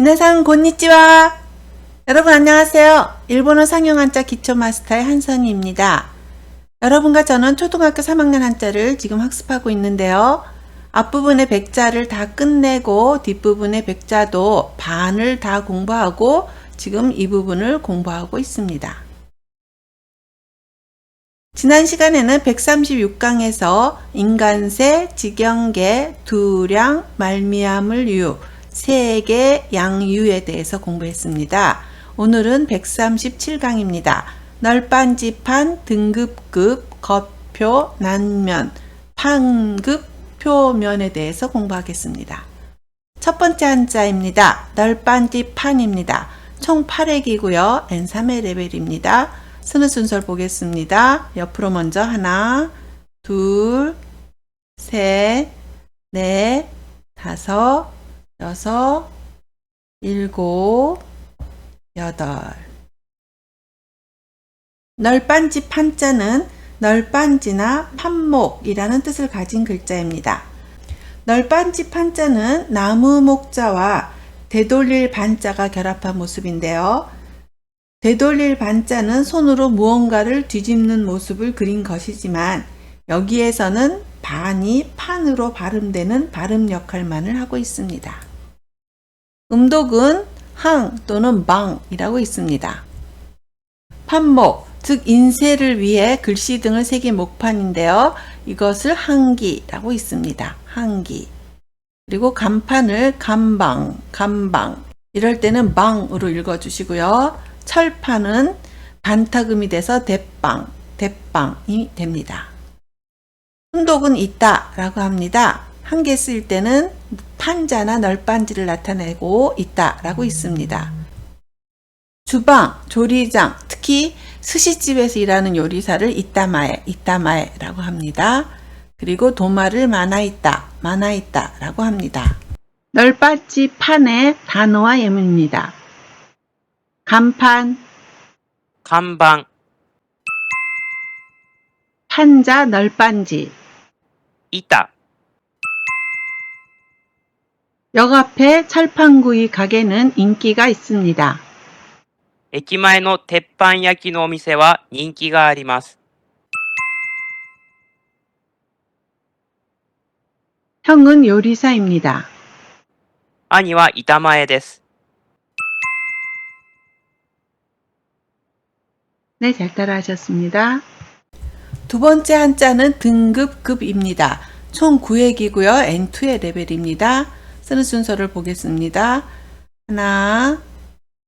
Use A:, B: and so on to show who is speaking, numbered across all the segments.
A: 미나상 곤니찌와 여러분 안녕하세요. 일본어 상용 한자 기초 마스터의 한선희입니다. 여러분과 저는 초등학교 3학년 한자를 지금 학습하고 있는데요. 앞부분의 백자를 다 끝내고 뒷부분의 백자도 반을 다 공부하고 지금 이 부분을 공부하고 있습니다. 지난 시간에는 136강에서 인간세, 직영계, 두량, 말미암을 유, 세계, 양유에 대해서 공부했습니다. 오늘은 137강입니다. 널빤지판, 등급급, 겉표, 난면, 판급, 표면에 대해서 공부하겠습니다. 첫 번째 한자입니다. 널빤지판입니다. 총 8회기고요. N3회 레벨입니다. 쓰는 순서를 보겠습니다. 옆으로 먼저 하나, 둘, 셋, 넷, 다섯, 여섯, 일곱, 여덟. 널빤지 판자는 널빤지나 판목이라는 뜻을 가진 글자입니다. 널빤지 판자는 나무 목자와 되돌릴 반자가 결합한 모습인데요. 되돌릴 반자는 손으로 무언가를 뒤집는 모습을 그린 것이지만 여기에서는 반이 판으로 발음되는 발음 역할만을 하고 있습니다. 음독은 항 또는 방이라고 있습니다. 판목, 즉 인쇄를 위해 글씨 등을 새긴 목판인데요. 이것을 항기라고 있습니다. 항기. 그리고 간판을 간방, 간방. 이럴 때는 방으로 읽어주시고요. 철판은 반타금이 돼서 대빵, 대빵이 됩니다. 훈독은 있다 라고 합니다. 한 개 쓸 때는 판자나 널빤지를 나타내고 있다라고 있습니다. 주방, 조리장, 특히 스시집에서 일하는 요리사를 이따마에, 이따마에라고 합니다. 그리고 도마를 마나있다, 마나있다라고 합니다. 널빤지 판의 단어와 예문입니다. 간판,
B: 간방,
A: 판자 널빤지,
B: 이따,
A: 역 앞에 철판구이 가게는 인기가 있습니다.
B: 駅前の鉄板焼きのお店は人気があります。
A: 형은 요리사입니다.
B: 兄は板前です。
A: 네, 잘 따라 하셨습니다. 두 번째 한자는 등급급입니다. 총 9회기고요. N2의 레벨입니다. 쓰는 순서를 보겠습니다. 하나,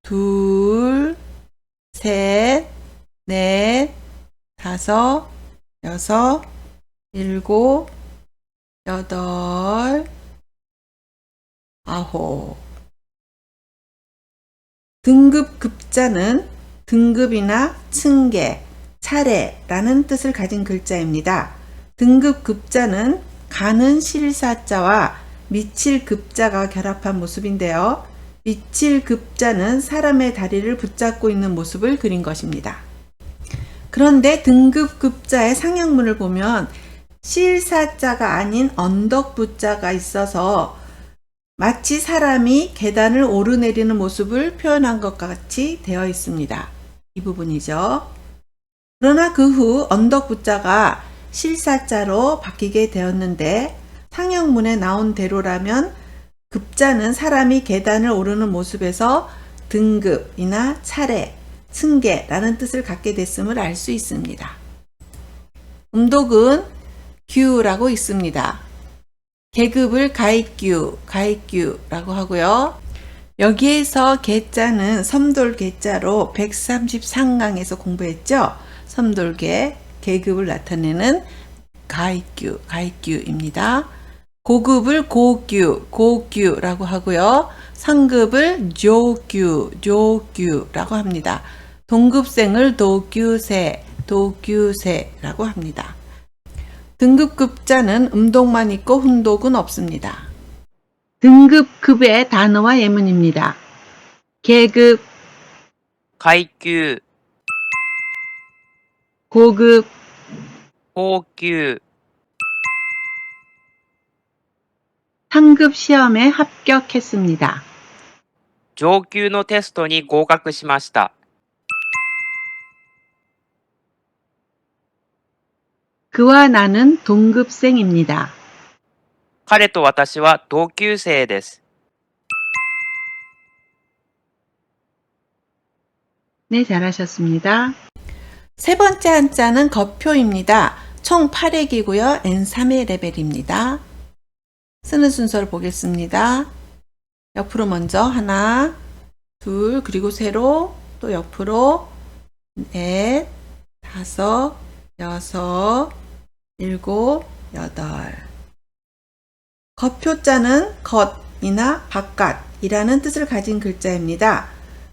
A: 둘, 셋, 넷, 다섯, 여섯, 일곱, 여덟, 아홉. 등급 급자는 등급이나 층계, 차례라는 뜻을 가진 글자입니다. 등급 급자는 가는 실사자와 미칠 급자가 결합한 모습인데요. 미칠 급자는 사람의 다리를 붙잡고 있는 모습을 그린 것입니다. 그런데 등급 급자의 상형문을 보면 실사자가 아닌 언덕부자가 있어서 마치 사람이 계단을 오르내리는 모습을 표현한 것 같이 되어 있습니다. 이 부분이죠. 그러나 그 후 언덕부자가 실사자로 바뀌게 되었는데 상형문에 나온 대로라면 급자는 사람이 계단을 오르는 모습에서 등급이나 차례, 승계라는 뜻을 갖게 됐음을 알 수 있습니다. 음독은 규라고 있습니다. 계급을 가입규, 가입규라고 하고요. 여기에서 계자는 섬돌 계자로 133강에서 공부했죠. 섬돌계 계급을 나타내는 가입규, 가입규입니다. 고급을 고규, 고규라고 하고요. 상급을 조규, 조규라고 합니다. 동급생을 도규세, 도규세라고 합니다. 등급급자는 음독만 있고 훈독은 없습니다. 등급급의 단어와 예문입니다. 계급,
B: 階級、
A: 고급,
B: 高級、
A: 상급 시험에 합격했습니다.
B: 上級のテストに合格しました。
A: 그와 나는 동급생입니다.
B: 彼と私は同級生です。
A: 네, 잘하셨습니다. 세 번째 한자는 거표입니다. 총 8회이고요. N3회 레벨입니다. 쓰는 순서를 보겠습니다. 옆으로 먼저 하나, 둘, 그리고 세로, 또 옆으로 넷, 다섯, 여섯, 일곱, 여덟. 거표자는 겉이나 바깥이라는 뜻을 가진 글자입니다.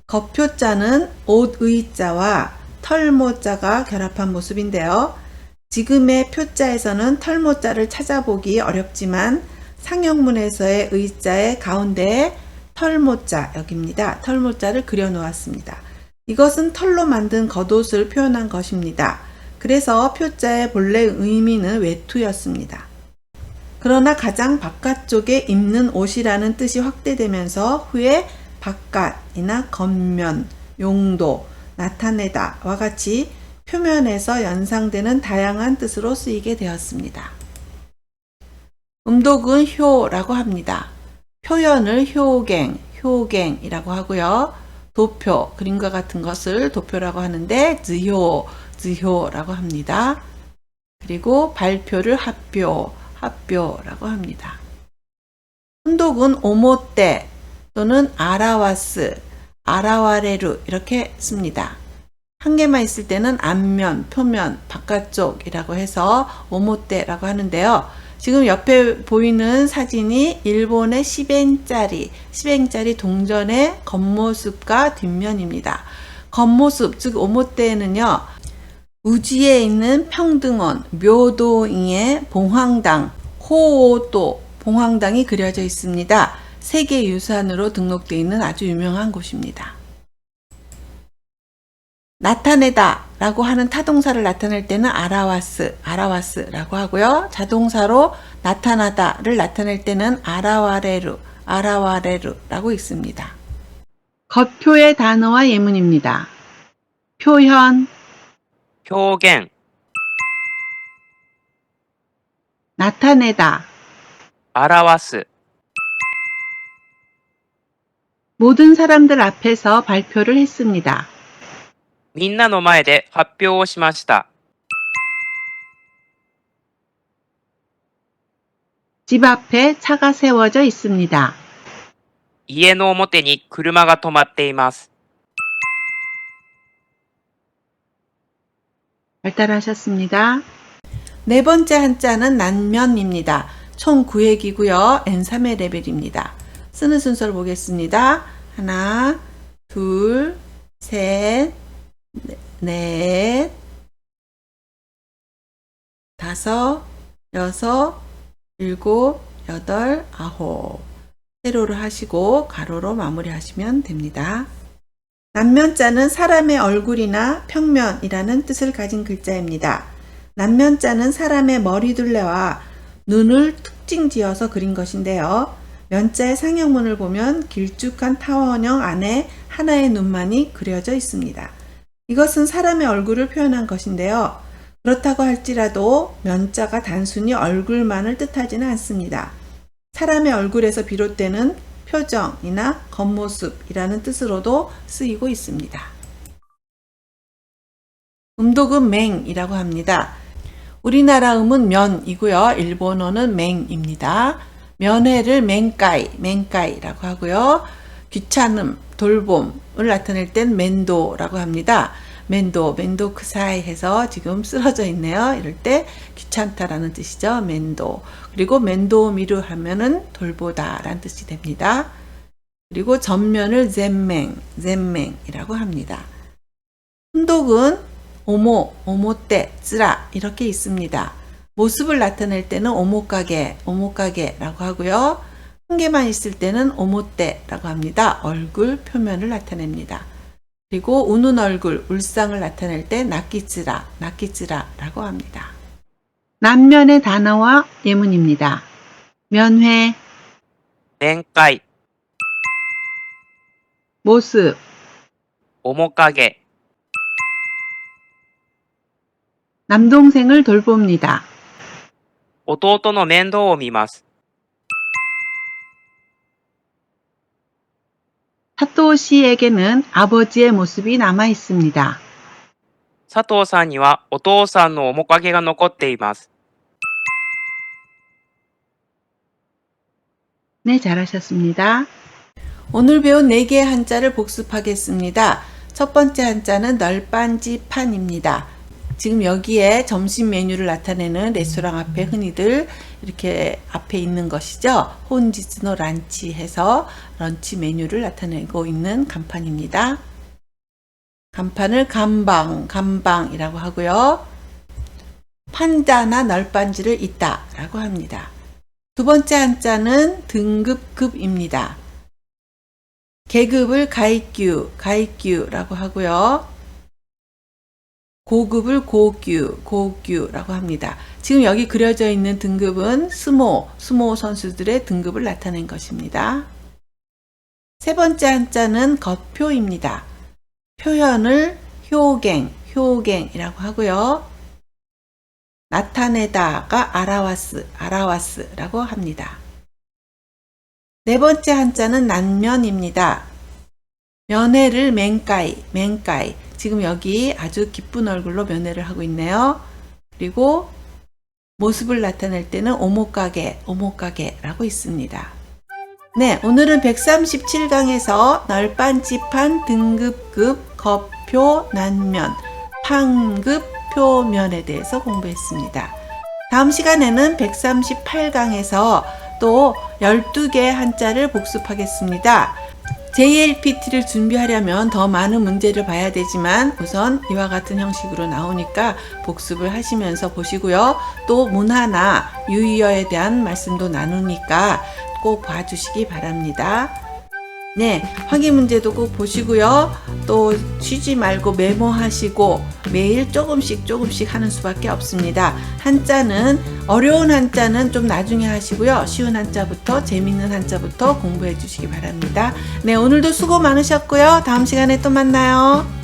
A: 거표자는 옷의자와 털모자가 결합한 모습인데요. 지금의 표자에서는 털모자를 찾아보기 어렵지만 상형문에서의 의자의 가운데에 털모자 여기입니다. 털모자를 그려 놓았습니다. 이것은 털로 만든 겉옷을 표현한 것입니다. 그래서 표자의 본래 의미는 외투였습니다. 그러나 가장 바깥쪽에 입는 옷이라는 뜻이 확대되면서 후에 바깥이나 겉면, 용도, 나타내다와 같이 표면에서 연상되는 다양한 뜻으로 쓰이게 되었습니다. 음독은 효라고 합니다. 표현을 효갱, 효갱이라고 하고요. 도표, 그림과 같은 것을 도표라고 하는데 즈효, 즈효라고 합니다. 그리고 발표를 합표, 합표라고 합니다. 혼독은 오모떼 또는 아라와스, 아라와레루 이렇게 씁니다. 한 개만 있을 때는 앞면, 표면, 바깥쪽이라고 해서 오모떼라고 하는데요. 지금 옆에 보이는 사진이 일본의 시벤짜리, 시벤짜리 동전의 겉모습과 뒷면입니다. 겉모습, 즉 오모떼는요. 우지에 있는 평등원, 묘도잉의 봉황당, 호오도 봉황당이 그려져 있습니다. 세계유산으로 등록되어 있는 아주 유명한 곳입니다. 나타내다 라고 하는 타동사를 나타낼 때는 아라와스, 아라와스라고 하고요. 자동사로 나타나다를 나타낼 때는 아라와레루, 아라와레루라고 있습니다. 겉표의 단어와 예문입니다. 표현,
B: 표갱,
A: 나타내다,
B: 아라와스,
A: 모든 사람들 앞에서 발표를 했습니다.
B: みんなの前で発表をしました。
A: 집 앞에 차가 세워져 있습니다.
B: 家の表に車が止まっています。
A: 발달하셨습니다. 네 번째 한자는 난면입니다. 총 9회이고요. N3회 레벨입니다. 쓰는 순서를 보겠습니다. 하나, 둘, 셋, 네- 넷, 다섯, 여섯, 일곱, 여덟, 아홉. 세로로 하시고 가로로 마무리하시면 됩니다. 남면자는 사람의 얼굴이나 평면이라는 뜻을 가진 글자입니다. 남면자는 사람의 머리둘레와 눈을 특징 지어서 그린 것인데요. 면자의 상형문을 보면 길쭉한 타원형 안에 하나의 눈만이 그려져 있습니다. 이것은 사람의 얼굴을 표현한 것인데요. 그렇다고 할지라도 면자가 단순히 얼굴만을 뜻하지는 않습니다. 사람의 얼굴에서 비롯되는 표정이나 겉모습이라는 뜻으로도 쓰이고 있습니다. 음독은 맹이라고 합니다. 우리나라 음은 면이고요. 일본어는 맹입니다. 면회를 맹까이, 맹까이라고 하고요. 귀찮음, 돌봄을 나타낼 땐 멘도라고 합니다. 멘도, 멘도 크사이 해서 지금 쓰러져 있네요. 이럴 때 귀찮다라는 뜻이죠. 멘도. 그리고 멘도 미루 하면은 돌보다라는 뜻이 됩니다. 그리고 전면을 젠맹, 젠맹이라고 합니다. 훈독은 오모, 오모떼, 쯔라 이렇게 있습니다. 모습을 나타낼 때는 오모가게, 오모가게라고 하고요. 한 개만 있을 때는 오모떼라고 합니다. 얼굴 표면을 나타냅니다. 그리고 우는 얼굴, 울상을 나타낼 때 나끼쯔라, 나끼쯔라라고 합니다. 남면의 단어와 예문입니다. 면회,
B: 面会、
A: 모습,
B: 面影、
A: 남동생을 돌봅니다.
B: 弟の面倒を見ます。
A: 사토 씨에게는 아버지의 모습이 남아 있습니다.
B: 佐藤さんにはお父さんの面影が残っています。
A: 네, 잘하셨습니다. 오늘 배운 4개의 한자를 복습하겠습니다. 첫 번째 한자는 널빤지판입니다. 지금 여기에 점심 메뉴를 나타내는 레스토랑 앞에 흔히들 이렇게 앞에 있는 것이죠. 혼지스노 란치 해서 런치 메뉴를 나타내고 있는 간판입니다. 간판을 감방, 감방이라고 하고요. 판자나 널빤지를 있다 라고 합니다. 두 번째 한자는 등급급입니다. 계급을 가이규, 가이규라고 하고요. 고급을 고규, 고규라고 합니다. 지금 여기 그려져 있는 등급은 스모, 스모 선수들의 등급을 나타낸 것입니다. 세 번째 한자는 겉표입니다. 표현을 효갱, 효갱이라고 하고요. 나타내다가 아라와스, 아라와스라고 합니다. 네 번째 한자는 난면입니다. 면회를 맹가이, 맹가이. 지금 여기 아주 기쁜 얼굴로 면회를 하고 있네요. 그리고 모습을 나타낼 때는 오목가게, 오목가게라고 있습니다. 네, 오늘은 137강에서 널빤지판 등급급 거표 난면 판급 표면에 대해서 공부했습니다. 다음 시간에는 138강에서 또 12개 한자를 복습하겠습니다. JLPT를 준비하려면 더 많은 문제를 봐야 되지만 우선 이와 같은 형식으로 나오니까 복습을 하시면서 보시고요. 또 문화나 유의어에 대한 말씀도 나누니까 꼭 봐주시기 바랍니다. 네, 확인 문제도 꼭 보시고요. 또 쉬지 말고 메모하시고 매일 조금씩 조금씩 하는 수밖에 없습니다. 한자는 어려운 한자는 좀 나중에 하시고요. 쉬운 한자부터 재밌는 한자부터 공부해 주시기 바랍니다. 네, 오늘도 수고 많으셨고요. 다음 시간에 또 만나요.